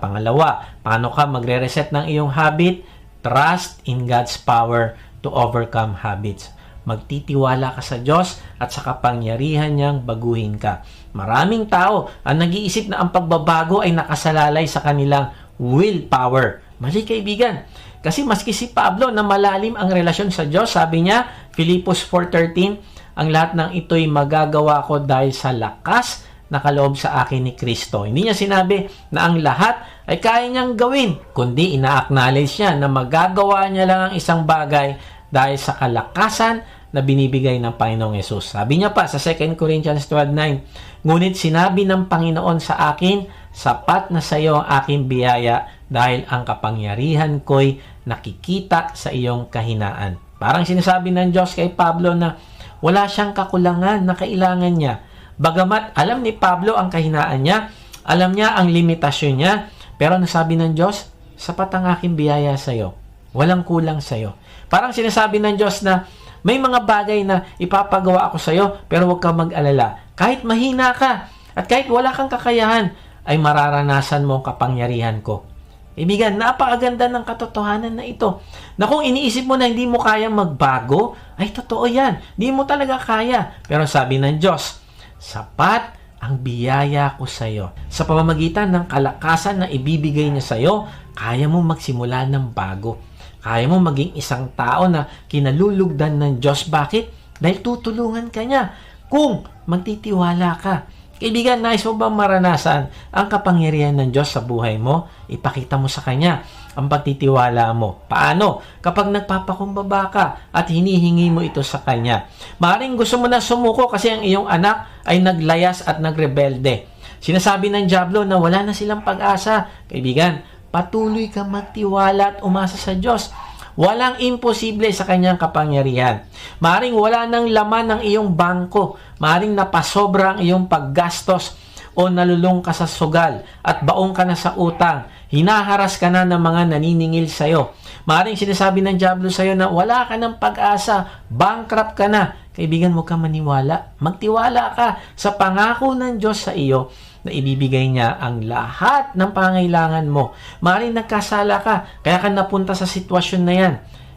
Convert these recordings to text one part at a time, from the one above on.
Pangalawa, paano ka magre-reset ng iyong habit? Trust in God's power to overcome habits. Magtitiwala ka sa Diyos at sa kapangyarihan niyang baguhin ka. Maraming tao ang nag-iisip na ang pagbabago ay nakasalalay sa kanilang willpower. Mali kaibigan. Kasi maski si Pablo na malalim ang relasyon sa Diyos, sabi niya, Filipos 4.13, ang lahat ng ito'y magagawa ko dahil sa lakas na kaloob sa akin ni Kristo. Hindi niya sinabi na ang lahat ay kaya niyang gawin, kundi ina-acknowledge niya na magagawa niya lang ang isang bagay dahil sa kalakasan na binibigay ng Panginoong Yesus. Sabi niya pa sa 2 Corinthians 12.9, Ngunit sinabi ng Panginoon sa akin, sapat na sa iyo ang aking biyaya dahil ang kapangyarihan ko'y nakikita sa iyong kahinaan. Parang sinasabi ng Diyos kay Pablo na wala siyang kakulangan na kailangan niya. Bagamat alam ni Pablo ang kahinaan niya, alam niya ang limitasyon niya, pero nasabi ng Diyos, sapat ang aking biyaya sa iyo. Walang kulang sa iyo. Parang sinasabi ng Diyos na may mga bagay na ipapagawa ako sa iyo, pero huwag kang mag-alala. Kahit mahina ka, at kahit wala kang kakayahan, ay mararanasan mo ang kapangyarihan ko. Ibigan, napakaganda ng katotohanan na ito. Na kung iniisip mo na hindi mo kaya magbago, ay totoo yan. Hindi mo talaga kaya. Pero sabi ng Diyos, sapat ang biyaya ko sa iyo. Sa pamamagitan ng kalakasan na ibibigay niya sa iyo, kaya mo magsimula ng bago. Kaya mo maging isang tao na kinalulugdan ng Diyos. Bakit? Dahil tutulungan ka niya. Kung magtitiwala ka. Kaibigan, nais mo bang maranasan ang kapangyarihan ng Diyos sa buhay mo? Ipakita mo sa Kanya ang pagtitiwala mo. Paano? Kapag nagpapakumbaba ka at hinihingi mo ito sa Kanya. Maring gusto mo na sumuko kasi ang iyong anak ay naglayas at nagrebelde. Sinasabi ng Diablo na wala na silang pag-asa. Kaibigan, patuloy ka magtiwala at umasa sa Diyos. Walang imposible sa kanyang kapangyarihan. Maring wala nang laman ng iyong bangko. Maring napasobra ang iyong paggastos o nalulong ka sa sugal at baong ka na sa utang. Hinaharas ka na ng mga naniningil sa iyo. Maring sinasabi ng Diablo sa iyo na wala ka ng pag-asa, bankrupt ka na. Kaibigan mo ka maniwala. Magtiwala ka sa pangako ng Diyos sa iyo na ibibigay niya ang lahat ng pangailangan mo. Maring nagkasala ka, kaya ka napunta sa sitwasyon na yan.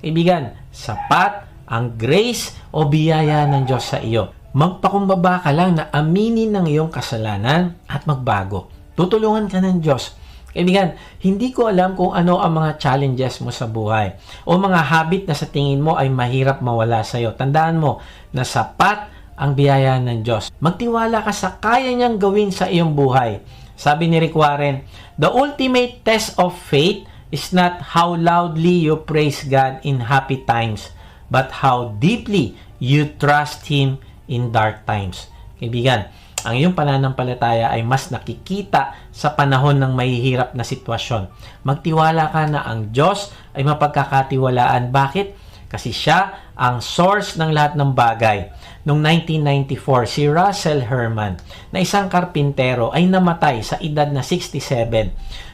Kaibigan, sapat ang grace o biyaya ng Diyos sa iyo. Magpakumbaba ka lang na aminin ng iyong kasalanan at magbago. Tutulungan ka ng Diyos. Kaibigan, hindi ko alam kung ano ang mga challenges mo sa buhay o mga habit na sa tingin mo ay mahirap mawala sa iyo. Tandaan mo na sapat ang biyaya ng Diyos. Magtiwala ka sa kaya niyang gawin sa iyong buhay. Sabi ni Rick Warren, The ultimate test of faith is not how loudly you praise God in happy times, but how deeply you trust Him in dark times. Kaibigan, ang iyong pananampalataya ay mas nakikita sa panahon ng mahihirap na sitwasyon. Magtiwala ka na ang Diyos ay mapagkakatiwalaan. Bakit? Kasi siya ang source ng lahat ng bagay. Noong 1994, si Russell Herman, na isang karpintero, ay namatay sa edad na 67.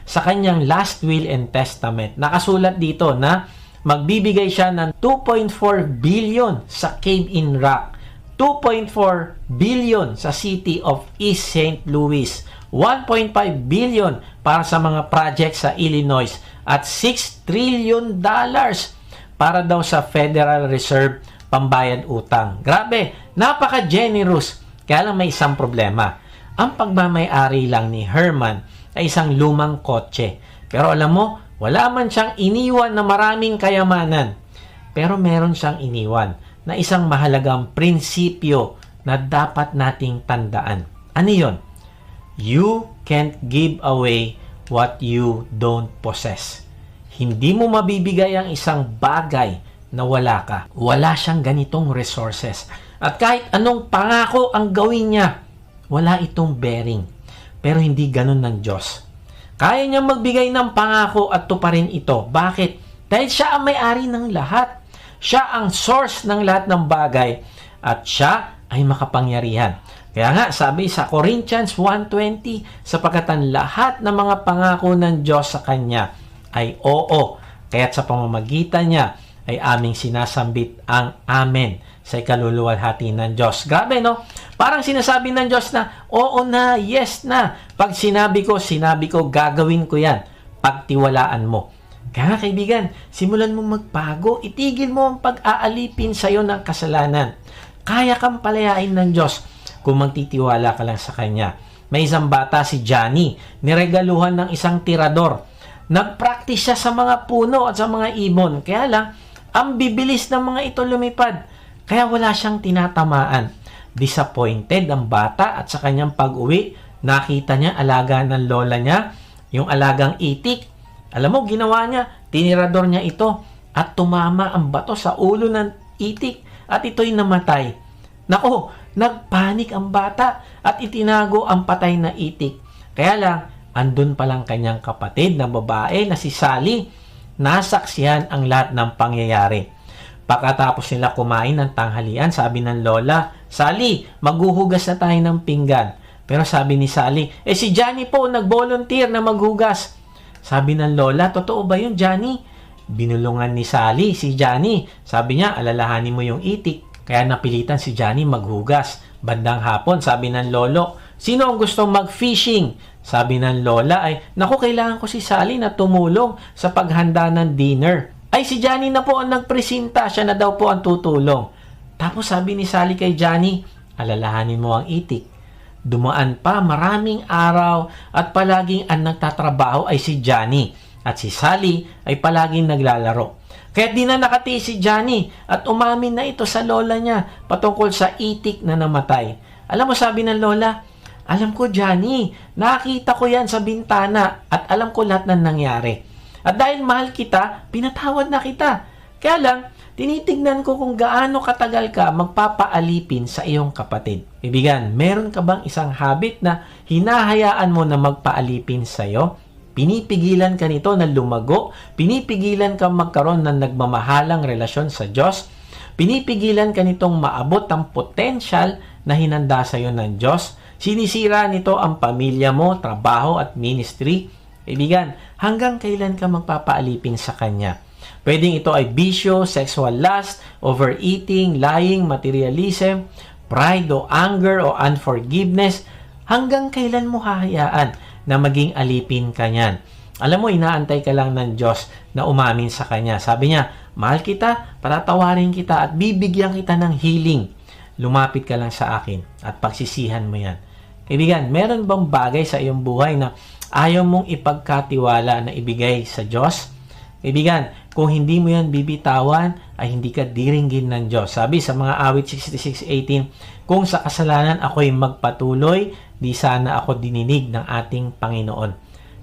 Sa kanyang last will and testament, nakasulat dito na magbibigay siya ng 2.4 billion sa cave-in rock, 2.4 billion sa city of East St. Louis, 1.5 billion para sa mga project sa Illinois, at 6 trillion dollars para daw sa Federal Reserve pambayad utang. Grabe, napaka-generous. Kaya lang may isang problema. Ang pagmamayari lang ni Herman ay isang lumang kotse. Pero alam mo, wala man siyang iniwan na maraming kayamanan. Pero meron siyang iniwan na isang mahalagang prinsipyo na dapat nating tandaan. Ano yon? You can't give away what you don't possess. Hindi mo mabibigay ang isang bagay na wala ka. Wala siyang ganitong resources. At kahit anong pangako ang gawin niya, wala itong bearing. Pero hindi ganun ng Diyos. Kaya niya magbigay ng pangako at tuparin ito. Bakit? Dahil siya ang may-ari ng lahat. Siya ang source ng lahat ng bagay. At siya ay makapangyarihan. Kaya nga, sabi sa Corinthians 1.20, sapagkat ang lahat ng mga pangako ng Diyos sa Kanya ay oo. Kaya't sa pamamagitan niya ay aming sinasambit ang Amen sa ikaluluwalhati ng Diyos. Grabe, no? Parang sinasabi ng Diyos na, oo na, yes na. Pag sinabi ko, sinabi ko, gagawin ko yan. Pagtiwalaan mo. Kaya kaibigan, simulan mo magbago. Itigil mo ang pag-aalipin sa'yo ng kasalanan. Kaya kang palayain ng Diyos kung magtitiwala ka lang sa Kanya. May isang bata si Johnny, niregaluhan ng isang tirador. Nagpractice siya sa mga puno at sa mga ibon. Kaya lang, ang bibilis ng mga ito lumipad. Kaya wala siyang tinatamaan. Disappointed ang bata at sa kanyang pag-uwi, nakita niya alaga ng lola niya, yung alagang itik. Alam mo, ginawa niya, tinirador niya ito at tumama ang bato sa ulo ng itik at ito'y namatay. Nako, nagpanik ang bata at itinago ang patay na itik. Kaya lang, andun palang kanyang kapatid na babae na si Sally. Nasaksihan ang lahat ng pangyayari. Pagkatapos nila kumain ng tanghalian, sabi ng lola, Sally, maghuhugas na tayo ng pinggan. Pero sabi ni Sally, eh si Johnny po nag-volunteer na maghugas. Sabi ng lola, totoo ba yun Johnny? Binulungan ni Sally si Johnny. Sabi niya, alalahanin mo yung itik. Kaya napilitan si Johnny maghugas. Bandang hapon, sabi ng lolo, sino ang gustong mag-fishing? Sabi ng lola ay, naku, kailangan ko si Sally na tumulong sa paghanda ng dinner. Ay, si Johnny na po ang nagpresenta, siya na daw po ang tutulong. Tapos sabi ni Sally kay Johnny, alalahanin mo ang itik. Dumaan pa maraming araw at palaging ang nagtatrabaho ay si Johnny at si Sally ay palaging naglalaro. Kaya di na nakatiis si Johnny at umamin na ito sa lola niya patungkol sa itik na namatay. Alam mo sabi ng lola, alam ko Johnny, nakita ko yan sa bintana at alam ko lahat ng nangyari. At dahil mahal kita, pinatawad na kita. Kaya lang, tinitignan ko kung gaano katagal ka magpapaalipin sa iyong kapatid. Ibigan, meron ka bang isang habit na hinahayaan mo na magpaalipin sa iyo? Pinipigilan ka nito na lumago? Pinipigilan ka magkaroon ng nagmamahalang relasyon sa Diyos? Pinipigilan ka nitong maabot ang potensyal na hinanda sa iyo ng Diyos? Sinisira nito ang pamilya mo, trabaho at ministry? Ibigan, hanggang kailan ka magpapaalipin sa Kanya? Pwedeng ito ay bisyo, sexual lust, overeating, lying, materialism, pride o anger o unforgiveness. Hanggang kailan mo hahayaan na maging alipin ka niyan? Alam mo, inaantay ka lang ng Diyos na umamin sa Kanya. Sabi niya, mahal kita, patatawarin kita at bibigyan kita ng healing. Lumapit ka lang sa akin at pagsisihan mo yan. Kaibigan, meron bang bagay sa iyong buhay na ayaw mong ipagkatiwala na ibigay sa Diyos? Kaibigan, kung hindi mo yan bibitawan, ay hindi ka diringgin ng Diyos. Sabi sa mga awit 66.18, Kung sa kasalanan ako'y magpatuloy, di sana ako dininig ng ating Panginoon.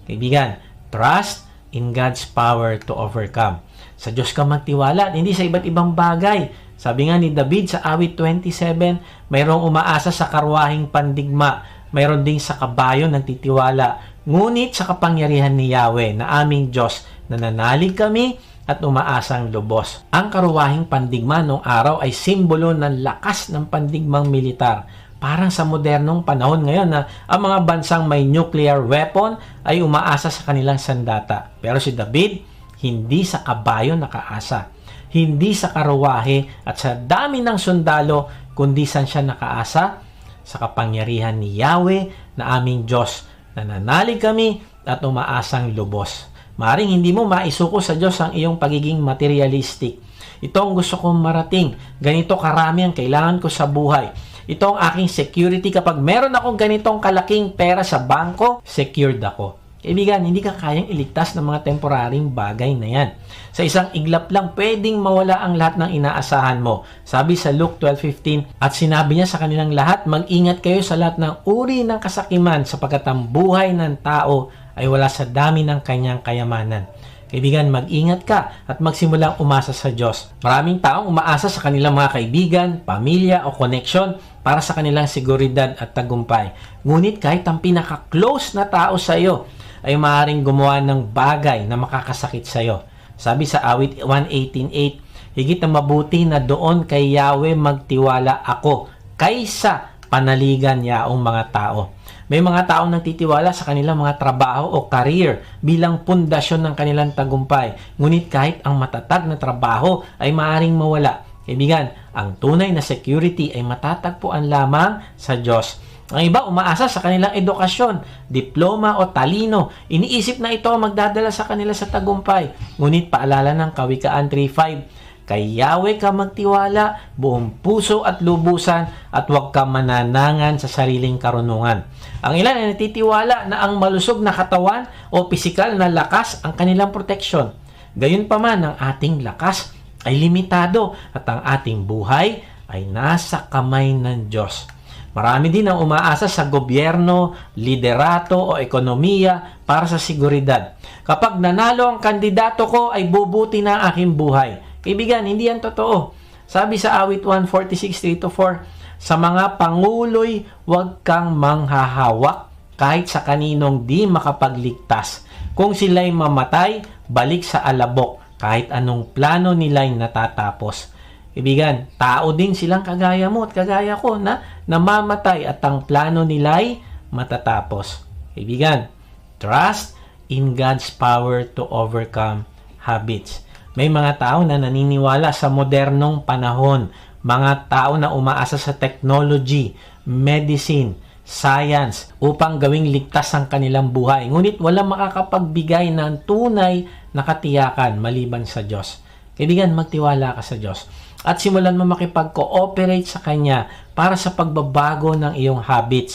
Kaibigan, trust in God's power to overcome. Sa Diyos ka magtiwala hindi sa iba't ibang bagay. Sabi nga ni David sa awit 27, mayroong umaasa sa karwahing pandigma, mayroon ding sa kabayo nagtitiwala. Ngunit sa kapangyarihan ni Yahweh na aming Diyos, nananalig kami at umaasang lubos. Ang karuwahing pandigma noong araw ay simbolo ng lakas ng pandigmang militar. Parang sa modernong panahon ngayon na ang mga bansang may nuclear weapon ay umaasa sa kanilang sandata. Pero si David, hindi sa kabayo nakaasa. Hindi sa karuwahe at sa dami ng sundalo, kundi saan siya nakaasa? Sa kapangyarihan ni Yahweh na aming Diyos. Nananalig kami at umaasang lubos. Maring hindi mo maisuko sa Diyos ang iyong pagiging materialistic. Ito ang gusto kong marating. Ganito karami ang kailangan ko sa buhay. Ito ang aking security. Kapag meron akong ganitong kalaking pera sa bangko, secured ako. Kaibigan, hindi ka kayang iligtas ng mga temporaring bagay na yan. Sa isang iglap lang, pwedeng mawala ang lahat ng inaasahan mo. Sabi sa Luke 12.15, At sinabi niya sa kanilang lahat, mag-ingat kayo sa lahat ng uri ng kasakiman sapagkat ang buhay ng tao ay wala sa dami ng kanyang kayamanan. Kaibigan, mag-ingat ka at magsimulang umasa sa Diyos. Maraming taong umaasa sa kanilang mga kaibigan, pamilya o connection para sa kanilang seguridad at tagumpay. Ngunit kahit ang pinaka-close na tao sa iyo ay maaaring gumawa ng bagay na makakasakit sa iyo. Sabi sa awit 118.8, Higit na mabuti na doon kay Yahweh magtiwala ako kaysa panaligan yaong mga tao. May mga taong nagtitiwala sa kanilang mga trabaho o career bilang pundasyon ng kanilang tagumpay. Ngunit kahit ang matatag na trabaho ay maaring mawala. Kaibigan, ang tunay na security ay matatagpuan lamang sa Diyos. Ang iba umaasa sa kanilang edukasyon, diploma o talino. Iniisip na ito ang magdadala sa kanila sa tagumpay. Ngunit paalala ng Kawikaan 3.5, Kay Yahweh ka magtiwala, buong puso at lubusan, at huwag ka mananangan sa sariling karunungan. Ang ilan ay natitiwala na ang malusog na katawan o pisikal na lakas ang kanilang proteksyon. Gayunpaman, ang ating lakas ay limitado at ang ating buhay ay nasa kamay ng Diyos. Marami din ang umaasa sa gobyerno, liderato o ekonomiya para sa seguridad. Kapag nanalo ang kandidato ko ay bubuti na ang aking buhay. Kaibigan, hindi yan totoo. Sabi sa awit 146.3-4, sa mga panguloy, huwag kang manghahawak kahit sa kaninong di makapagligtas. Kung sila'y mamatay, balik sa alabok kahit anong plano nila'y natatapos. Ibigan, tao din silang kagaya mo at kagaya ko na namamatay at ang plano nila'y matatapos. Ibigan, trust in God's power to overcome habits. May mga tao na naniniwala sa modernong panahon, mga tao na umaasa sa technology, medicine, science upang gawing ligtas ang kanilang buhay. Ngunit walang makakapagbigay ng tunay na katiyakan maliban sa Diyos. Kaibigan, magtiwala ka sa Diyos at simulan mo makipag-cooperate sa Kanya para sa pagbabago ng iyong habits.